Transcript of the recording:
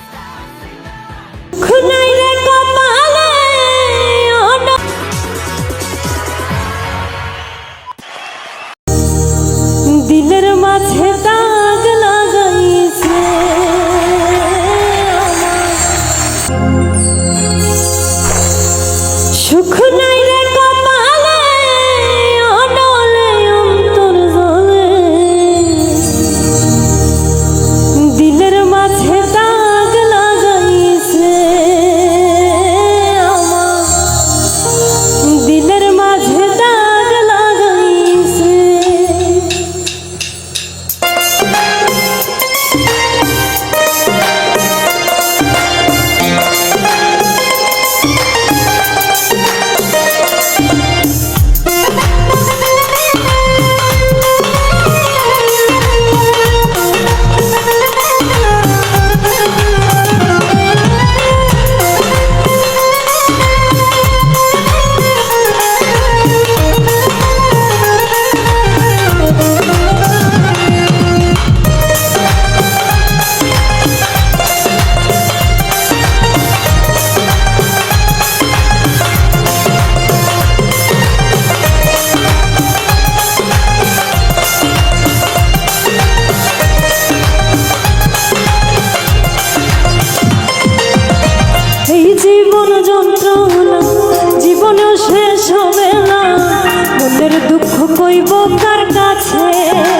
Just stop. কইব কার কাছে?